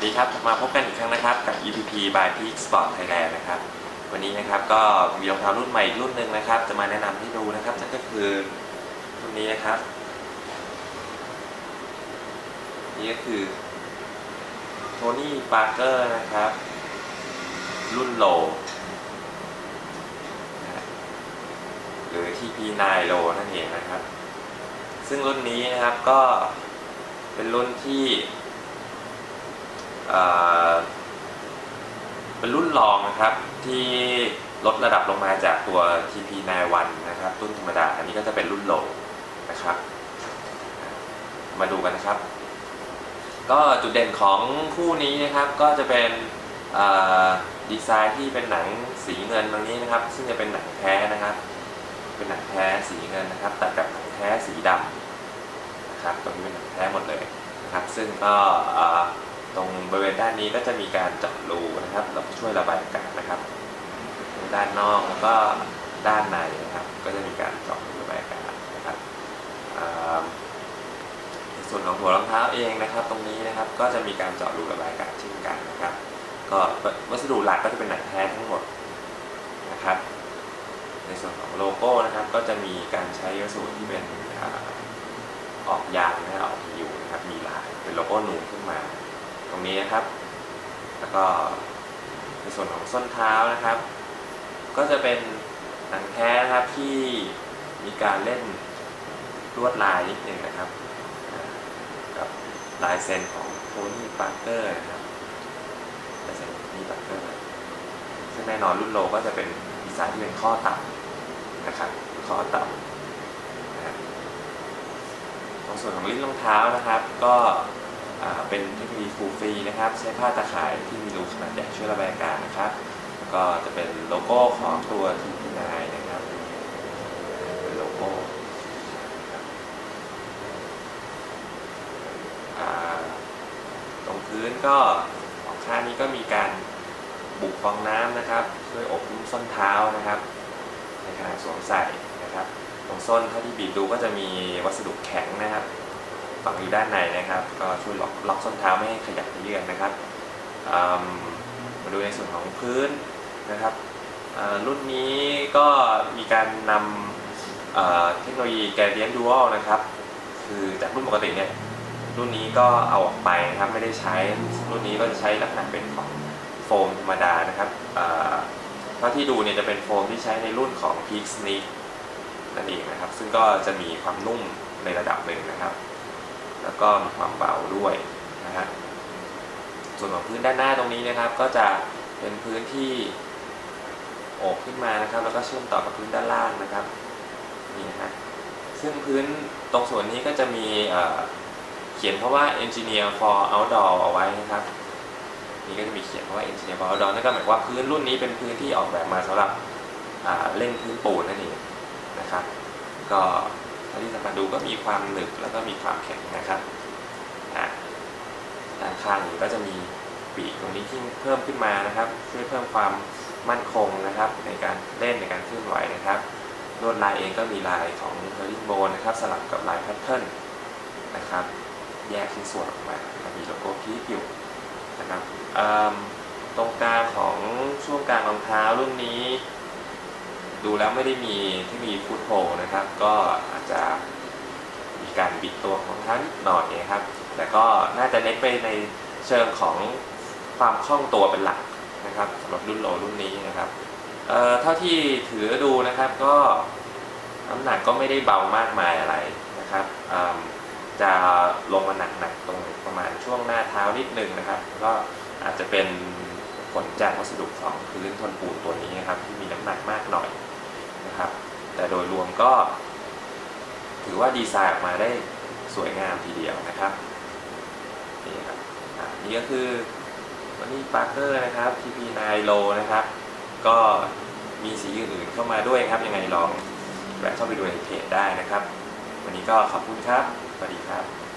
วัสดีครับ มาพบกันอีกครั้งนะครับ กับ EPP by Peak Sport Thailand นะครับ วันนี้นะครับก็มีรองเท้ารุ่นใหม่รุ่นหนึ่งนะครับ จะมาแนะนำให้ดูนะครับ นั่นก็คือรุ่นนี้นะครับ นี่ก็คือโทนี่ปาร์เกอร์นะครับ รุ่นโลหรือ TP9 โลนั่นเองนะครับ ซึ่งรุ่นนี้นะครับก็เป็นรุ่นที่ เป็นรุ่นรองนะครับที่ลดระดับลงมาจากตัว TP91 นะครับรุ่นธรรมดา อันนี้ก็จะเป็นรุ่นโลนะครับ มาดูกันนะครับ ก็จุดเด่นของคู่นี้นะครับก็จะเป็นดีไซน์ที่เป็นหนังสีเงินตรงนี้นะครับ ซึ่งจะเป็นหนังแท้นะครับ เป็นหนังแท้สีเงินนะครับตัดกับหนังแท้สีดำนะครับตรงนี้เป็นหนังแท้หมดเลยนะครับ ซึ่งก็ ตรงบริเวณด้านนี้ก็จะมีการเจาะรูนะครับเราช่วยระบายอากาศนะครับ ด้านนอกแล้วก็ด้านในนะครับ ก็จะมีการเจาะรูระบายอากาศนะครับส่วนของหัวรองเท้าเองนะครับ ตรงนี้นะครับก็จะมีการเจาะรูระบายอากาศเช่นกันนะครับ ก็วัสดุหลักก็จะเป็นหนังแท้ทั้งหมดนะครับ ในส่วนของโลโก้นะครับ ก็จะมีการใช้วัสดุที่เป็นออกยางนะออกอยู่นะครับมีลายเป็นโลโก้นูนขึ้นมา ตรงนี้นะครับ แล้วก็ในส่วนของส้นเท้านะครับ ก็จะเป็นหนังแท้นะครับที่มีการเล่นลวดลายนิดหนึ่งนะครับกับลายเซ็นของโทนี่ปาร์เกอร์นะครับลายเซ็นโทนี่ปาร์เกอร์ซึ่งแน่นอนรุ่นโลก็จะเป็นดีไซน์ที่เป็นข้อต่ำนะครับข้อต่ำนะฮะตรงส่วนของลิ้นรองเท้านะครับ ก็ เป็นเทคโนโลยีฟูลฟรีนะครับ ใช้ผ้าตะข่ายที่มีรูขนาดใหญ่ช่วยระบายอากาศนะครับ แล้วก็จะเป็นโลโก้ของตัวทีพีนายนะครับเป็นโลโก้นะครับอ่าตรงพื้นก็ของข้างนี้ก็มีการบุกฟองน้ำนะครับช่วยอบอุ้มส้นเท้านะครับในขณะสวมใส่นะครับ ตรงส้นเท่าที่บีบดูก็จะมีวัสดุแข็งนะครับ ฝั่งอยู่ด้านในนะครับ ก็ช่วยล็อกล็อกส้นเท้าไม่ให้ขยับขยื่อนนะครับมมาดูในส่วนของพื้นนะครับรุ่นนี้ก็มีการนำเทคโนโลยี Gradient Dual นะครับ คือจากรุ่นปกติเนี่ยรุ่นนี้ก็เอาออกไปนะครับไม่ได้ใช้รุ่นนี้ก็จะใช้ลักษณะเป็นของโฟมธรรมดานะครับเท่าที่ดูเนี่ยจะเป็นโฟมที่ใช้ในรุ่นของ Peak Sneak นั่นเองนะครับ ซึ่งก็จะมีความนุ่มในระดับหนึ่งนะครับ ก็มีความเบาด้วยนะฮะส่วนของพื้นด้านหน้าตรงนี้นะครับก็จะเป็นพื้นที่โอบขึ้นมานะครับ แล้วก็เชื่อมต่อกับพื้นด้านล่างนะครับนี่นะฮะซึ่งพื้นตรงส่วนนี้ก็จะมีเขียนเพราะว่า Engineer for Outdoor เอาไว้นะครับนี่ก็จะมีเขียนว่า engineer for outdoor นั่นก็หมายความว่าพื้นรุ่นนี้เป็นพื้นที่ออกแบบมาสำหรับเล่นพื้นปูนนั่นเองนะครับ ก็ เท่าที่สัมผัสดูก็มีความหนึบแล้วก็มีความแข็งนะครับด้านข้างนี้ก็จะมีปีกตรงนี้ที่เพิ่มขึ้นมานะครับช่วยเพิ่มความมั่นคงนะครับ ในการเล่นในการเคลื่อนไหวนะครับลวดลายเองก็มีลายของ h e r r i n g bone นะครับ สลับกับลายแพทเทิร์นนะครับ แยกชิ้นส่วนออกมามีโลโก้พีคอยู่นะครับตรงกลางของช่วงกลางรองเท้ารุ่นนี้ ดูแล้วไม่ได้มีที่มีฟุตโฮนะครับ ก็อาจจะมีการบิดตัวของท้านิดหน่อยนะครับ แต่ก็น่าจะเน้นไปในเชิงของความคล่องตัวเป็นหลักนะครับสำหรับรุ่นโลรุ่นนี้นะครับเอ่อเท่าที่ถือดูนะครับก็น้ำหนักก็ไม่ได้เบามากมายอะไรนะครับจะลงมาหนักๆตรงประมาณช่วงหน้าเท้านิดนึงนะครับ ก็อาจจะเป็นผลจากวัสดุของพื้นทนปูนตัวนี้นะครับ ที่มีน้ำหนักมากหน่อย นะครับ แต่โดยรวมก็ ถือว่าดีไซน์ออกมาได้สวยงามทีเดียวนะครับนี่ครับนี่ก็คือวันนี้ปาร์เกอร์นะครับ TP9 Low นะครับ ก็มีสีอื่นๆเข้ามาด้วยครับ ยังไงลองแวะเข้าไปดูในเพจได้นะครับ วันนี้ก็ขอบคุณครับ สวัสดีครับ